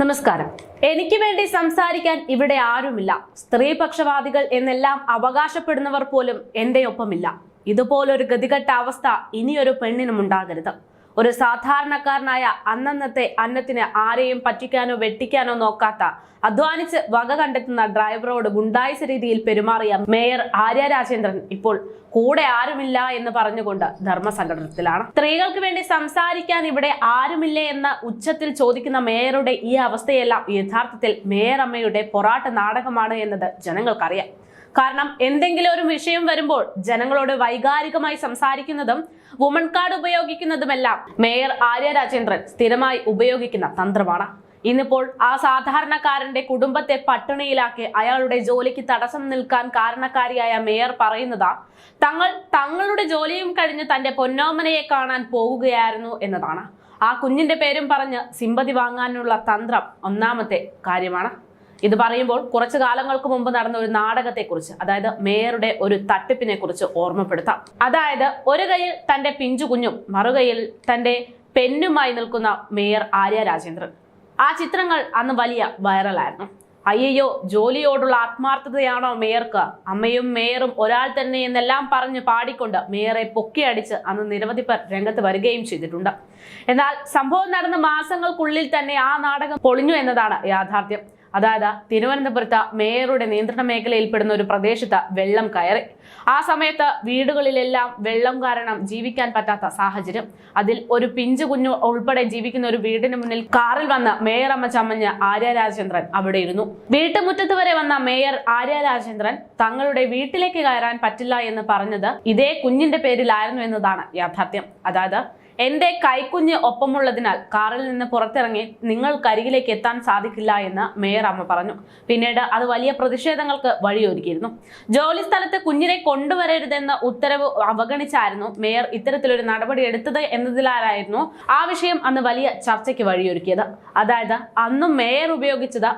നമസ്കാരം. എനിക്ക് വേണ്ടി സംസാരിക്കാൻ ഇവിടെ ആരുമില്ല. സ്ത്രീപക്ഷവാദികൾ എന്നെല്ലാം അവകാശപ്പെടുന്നവർ പോലും എന്റെ ഒപ്പമില്ല. ഇതുപോലൊരു ഗതികെട്ട അവസ്ഥ ഇനിയൊരു പെണ്ണിനും ഉണ്ടാകരുത് ഒരു സാധാരണക്കാരനായ അന്നന്നത്തെ അന്നത്തിന് ആരെയും പറ്റിക്കാനോ വെട്ടിക്കാനോ നോക്കാത്ത അധ്വാനിച്ച് വക കണ്ടെത്തുന്ന ഡ്രൈവറോട് ഗുണ്ടായിസ രീതിയിൽ പെരുമാറിയ മേയർ ആര്യ രാജേന്ദ്രൻ ഇപ്പോൾ കൂടെ ആരുമില്ല എന്ന് പറഞ്ഞുകൊണ്ട് ധർമ്മസംഘടനത്തിലാണ്. സ്ത്രീകൾക്ക് വേണ്ടി സംസാരിക്കാൻ ഇവിടെ ആരുമില്ലേ എന്ന ഉച്ചത്തിൽ ചോദിക്കുന്ന മേയറുടെ ഈ അവസ്ഥയെല്ലാം യഥാർത്ഥത്തിൽ മേയർ അമ്മയുടെ പൊറാട്ട് നാടകമാണ് എന്നത് ജനങ്ങൾക്കറിയാം. കാരണം എന്തെങ്കിലും ഒരു വിഷയം വരുമ്പോൾ ജനങ്ങളോട് വൈകാരികമായി സംസാരിക്കുന്നതും വുമൺ കാർഡ് ഉപയോഗിക്കുന്നതുമെല്ലാം മേയർ ആര്യ രാജേന്ദ്രൻ സ്ഥിരമായി ഉപയോഗിക്കുന്ന തന്ത്രമാണ്. ഇന്നിപ്പോൾ ആ സാധാരണക്കാരന്റെ കുടുംബത്തെ പട്ടിണിയിലാക്കി അയാളുടെ ജോലിക്ക് തടസ്സം നിൽക്കാൻ കാരണക്കാരിയായ മേയർ പറയുന്നത് തങ്ങൾ തങ്ങളുടെ ജോലിയും കഴിഞ്ഞ് തന്റെ പൊന്നോമനയെ കാണാൻ പോകുകയായിരുന്നു എന്നതാണ്. ആ കുഞ്ഞിന്റെ പേരും പറഞ്ഞ് സിമ്പതി വാങ്ങാനുള്ള തന്ത്രം ഒന്നാമത്തെ കാര്യമാണ്. ഇത് പറയുമ്പോൾ കുറച്ചു കാലങ്ങൾക്ക് മുമ്പ് നടന്ന ഒരു നാടകത്തെക്കുറിച്ച് അതായത് മേയറുടെ ഒരു തട്ടിപ്പിനെ കുറിച്ച് ഓർമ്മപ്പെടുത്താം. അതായത് ഒരു കയ്യിൽ തന്റെ പിഞ്ചു കുഞ്ഞും മറുകൈയിൽ തന്റെ പെന്നുമായി നിൽക്കുന്ന മേയർ ആര്യ രാജേന്ദ്രൻ. ആ ചിത്രങ്ങൾ അന്ന് വലിയ വൈറലായിരുന്നു. അയ്യോ ജോലിയോടുള്ള ആത്മാർത്ഥതയാണോ മേയർക്ക്? അമ്മയും മേയറും ഒരാൾ തന്നെ എന്നെല്ലാം പറഞ്ഞ് പാടിക്കൊണ്ട് മേയറെ പൊക്കിയടിച്ച് അന്ന് നിരവധി പേർ രംഗത്ത് വരികയും ചെയ്തിട്ടുണ്ട്. എന്നാൽ സംഭവം നടന്ന മാസങ്ങൾക്കുള്ളിൽ തന്നെ ആ നാടകം പൊളിഞ്ഞു എന്നതാണ് യാഥാർത്ഥ്യം. അതായത് തിരുവനന്തപുരത്ത് മേയറുടെ നിയന്ത്രണ മേഖലയിൽപ്പെടുന്ന ഒരു പ്രദേശത്ത് വെള്ളം കയറി. ആ സമയത്ത് വീടുകളിലെല്ലാം വെള്ളം കാരണം ജീവിക്കാൻ പറ്റാത്ത സാഹചര്യം. അതിൽ ഒരു പിഞ്ചു കുഞ്ഞു ഉൾപ്പെടെ ജീവിക്കുന്ന ഒരു വീടിന് മുന്നിൽ കാറിൽ വന്ന മേയർ അമ്മ ചമ്മഞ്ഞ് ആര്യ രാജചന്ദ്രൻ അവിടെ ഇരുന്നു. വീട്ടുമുറ്റത്ത് വരെ വന്ന മേയർ ആര്യ രാജചന്ദ്രൻ തങ്ങളുടെ വീട്ടിലേക്ക് കയറാൻ പറ്റില്ല എന്ന് പറഞ്ഞത് ഇതേ കുഞ്ഞിന്റെ പേരിലായിരുന്നു എന്നതാണ് യാഥാർത്ഥ്യം. അതായത് എന്റെ കൈക്കുഞ്ഞ് ഒപ്പമുള്ളതിനാൽ കാറിൽ നിന്ന് പുറത്തിറങ്ങി നിങ്ങൾക്കരികിലേക്ക് എത്താൻ സാധിക്കില്ല എന്ന് മേയർ അമ്മ പറഞ്ഞു. പിന്നീട് അത് വലിയ പ്രതിഷേധങ്ങൾക്ക് വഴിയൊരുക്കിയിരുന്നു. ജോലി സ്ഥലത്ത് കുഞ്ഞിനെ കൊണ്ടുവരരുതെന്ന ഉത്തരവ് അവഗണിച്ചായിരുന്നു മേയർ ഇത്തരത്തിലൊരു നടപടി എടുത്തത് എന്നതിലായിരുന്നു ആ വിഷയം അന്ന് വലിയ ചർച്ചയ്ക്ക് വഴിയൊരുക്കിയത്. അതായത് അന്നും മേയർ ഉപയോഗിച്ചത്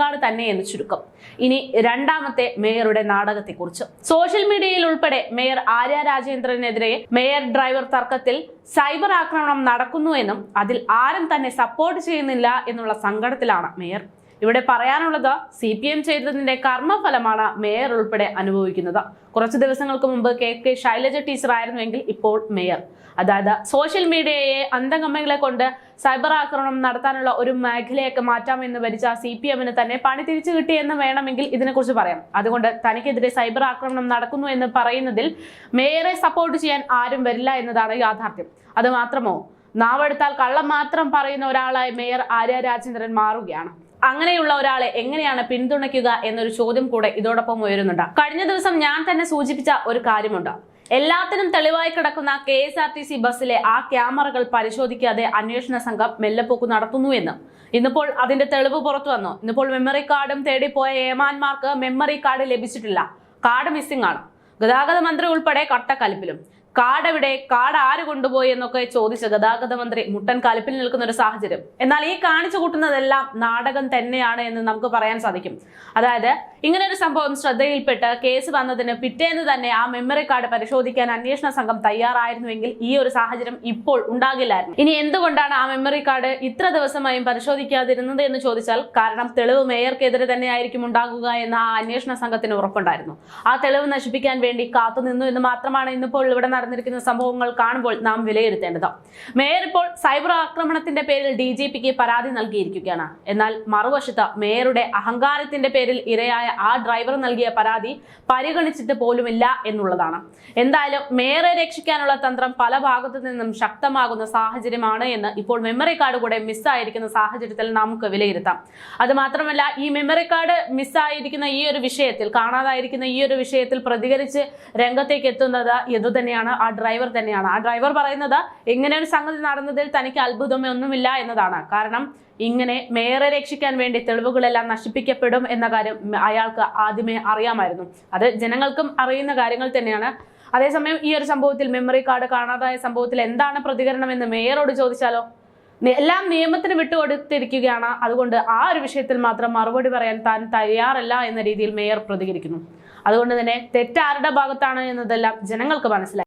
കാർഡ് തന്നെ എന്ന് ചുരുക്കം. ഇനി രണ്ടാമത്തെ മേയറുടെ നാടകത്തെക്കുറിച്ച്. സോഷ്യൽ മീഡിയയിൽ ഉൾപ്പെടെ മേയർ ആര്യ രാജേന്ദ്രനെതിരെ മേയർ ഡ്രൈവർ തർക്കത്തിൽ സൈബർ ആക്രമണം നടക്കുന്നു എന്നും അതിൽ ആരും തന്നെ സപ്പോർട്ട് ചെയ്യുന്നില്ല എന്നുള്ള സങ്കടത്തിലാണ് മേയർ. ഇവിടെ പറയാനുള്ളത് സി പി എം ചെയ്തതിന്റെ കർമ്മഫലമാണ് മേയർ ഉൾപ്പെടെ അനുഭവിക്കുന്നത്. കുറച്ച് ദിവസങ്ങൾക്ക് മുമ്പ് കെ കെ ശൈലജ ടീച്ചർ ആയിരുന്നുവെങ്കിൽ ഇപ്പോൾ മേയർ. അതായത് സോഷ്യൽ മീഡിയയെ അന്തംഗമ്മകളെ കൊണ്ട് സൈബർ ആക്രമണം നടത്താനുള്ള ഒരു മേഖലയൊക്കെ മാറ്റാമെന്ന് ഭരിച്ച സി പി എമ്മിന് തന്നെ പണി തിരിച്ചു കിട്ടിയെന്ന് വേണമെങ്കിൽ ഇതിനെക്കുറിച്ച് പറയാം. അതുകൊണ്ട് തനിക്കെതിരെ സൈബർ ആക്രമണം നടക്കുന്നു എന്ന് പറയുന്നതിൽ മേയറെ സപ്പോർട്ട് ചെയ്യാൻ ആരും വരില്ല എന്നതാണ് യാഥാർത്ഥ്യം. അത് മാത്രമോ? നാവെടുത്താൽ കള്ളം മാത്രം പറയുന്ന ഒരാളായി മേയർ ആര്യ രാജേന്ദ്രൻ മാറുകയാണ്. അങ്ങനെയുള്ള ഒരാളെ എങ്ങനെയാണ് പിന്തുണയ്ക്കുക എന്നൊരു ചോദ്യം കൂടെ ഇതോടൊപ്പം ഉയരുന്നുണ്ട്. കഴിഞ്ഞ ദിവസം ഞാൻ തന്നെ സൂചിപ്പിച്ച ഒരു കാര്യമുണ്ട്. എല്ലാത്തിനും തെളിവായി കിടക്കുന്ന K S R T C ബസ്സിലെ ആ ക്യാമറകൾ പരിശോധിക്കാതെ അന്വേഷണ സംഘം മെല്ലെപ്പോക്ക് നടത്തുന്നു എന്ന്. ഇന്നിപ്പോൾ അതിന്റെ തെളിവ് പുറത്തു വന്നു. ഇന്നിപ്പോൾ മെമ്മറി കാർഡും തേടിപ്പോയ ഏമാന്മാർക്ക് മെമ്മറി കാർഡ് ലഭിച്ചിട്ടില്ല. കാർഡ് മിസ്സിംഗ് ആണ്. ഗതാഗത മന്ത്രി ഉൾപ്പെടെ കട്ടക്കലിപ്പിലും. കാർഡ് കാട് ആര് കൊണ്ടുപോയി എന്നൊക്കെ ചോദിച്ച ഗതാഗത മന്ത്രി മുട്ടൻ കലിപ്പിൽ നിൽക്കുന്ന ഒരു സാഹചര്യം. എന്നാൽ ഈ കാണിച്ചു കൂട്ടുന്നതെല്ലാം നാടകം തന്നെയാണ് എന്ന് നമുക്ക് പറയാൻ സാധിക്കും. അതായത് ഇങ്ങനെ ഒരു സംഭവം ശ്രദ്ധയിൽപ്പെട്ട് കേസ് വന്നതിന് പിറ്റേന്ന് തന്നെ ആ മെമ്മറി കാർഡ് പരിശോധിക്കാൻ അന്വേഷണ സംഘം തയ്യാറായിരുന്നുവെങ്കിൽ ഈ ഒരു സാഹചര്യം ഇപ്പോൾ ഉണ്ടാകില്ലായിരുന്നു. ഇനി എന്തുകൊണ്ടാണ് ആ മെമ്മറി കാർഡ് ഇത്ര ദിവസമായും പരിശോധിക്കാതിരുന്നത് എന്ന് ചോദിച്ചാൽ കാരണം തെളിവ് മേയർക്കെതിരെ തന്നെ ആയിരിക്കും ഉണ്ടാകുക എന്ന ആ അന്വേഷണ സംഘത്തിന് ഉറപ്പുണ്ടായിരുന്നു. ആ തെളിവ് നശിപ്പിക്കാൻ വേണ്ടി കാത്തുനിന്നു എന്ന് മാത്രമാണ് ഇന്നിപ്പോൾ ഇവിടെ നടന്നിരിക്കുന്ന സംഭവങ്ങൾ കാണുമ്പോൾ നാം വിലയിരുത്തേണ്ടത് മേയർ ഇപ്പോൾ സൈബർ ആക്രമണത്തിന്റെ പേരിൽ ഡി ജി പിക്ക് പരാതി നൽകിയിരിക്കുകയാണ്. എന്നാൽ മറുവശത്ത് മേയറുടെ അഹങ്കാരത്തിന്റെ പേരിൽ ഇരയായ ആ ഡ്രൈവർ നൽകിയ പരാതി പരിഗണിച്ചിട്ട് പോലുമില്ല എന്നുള്ളതാണ്. എന്തായാലും മേയറെ രക്ഷിക്കാനുള്ള തന്ത്രം പല ഭാഗത്തു നിന്നും ശക്തമാകുന്ന സാഹചര്യമാണ് എന്ന് ഇപ്പോൾ മെമ്മറി കാർഡ് കൂടെ മിസ്സായിരിക്കുന്ന സാഹചര്യത്തിൽ നമുക്ക് വിലയിരുത്താം. അത് മാത്രമല്ല ഈ മെമ്മറി കാർഡ് മിസ്സായിരിക്കുന്ന ഈ ഒരു വിഷയത്തിൽ കാണാതായിരിക്കുന്ന ഈ ഒരു വിഷയത്തിൽ പ്രതികരിച്ച് രംഗത്തേക്ക് എത്തുന്നത് ഇതു തന്നെയാണ് ആ ഡ്രൈവർ തന്നെയാണ്. ആ ഡ്രൈവർ പറയുന്നത് ഇങ്ങനെ ഒരു സംഗതി നടന്നതിൽ തനിക്ക് അത്ഭുതമേ ഒന്നുമില്ല എന്നതാണ്. കാരണം ഇങ്ങനെ മേയറെ രക്ഷിക്കാൻ വേണ്ടി തെളിവുകളെല്ലാം നശിപ്പിക്കപ്പെടും എന്ന കാര്യം അയാൾക്ക് ആദ്യമേ അറിയാമായിരുന്നു. അത് ജനങ്ങൾക്കും അറിയുന്ന കാര്യങ്ങൾ തന്നെയാണ്. അതേസമയം ഈ ഒരു സംഭവത്തിൽ മെമ്മറി കാർഡ് കാണാതായ സംഭവത്തിൽ എന്താണ് പ്രതികരണം എന്ന് മേയറോട് ചോദിച്ചാലോ? എല്ലാം നിയമത്തിന് വിട്ടുകൊടുത്തിരിക്കുകയാണ്. അതുകൊണ്ട് ആ ഒരു വിഷയത്തിൽ മാത്രം മറുപടി പറയാൻ താൻ തയ്യാറല്ല എന്ന രീതിയിൽ മേയർ പ്രതികരിക്കുന്നു. അതുകൊണ്ട് തന്നെ തെറ്റാരുടെ ഭാഗത്താണ് എന്നതെല്ലാം ജനങ്ങൾക്ക് മനസ്സിലായി.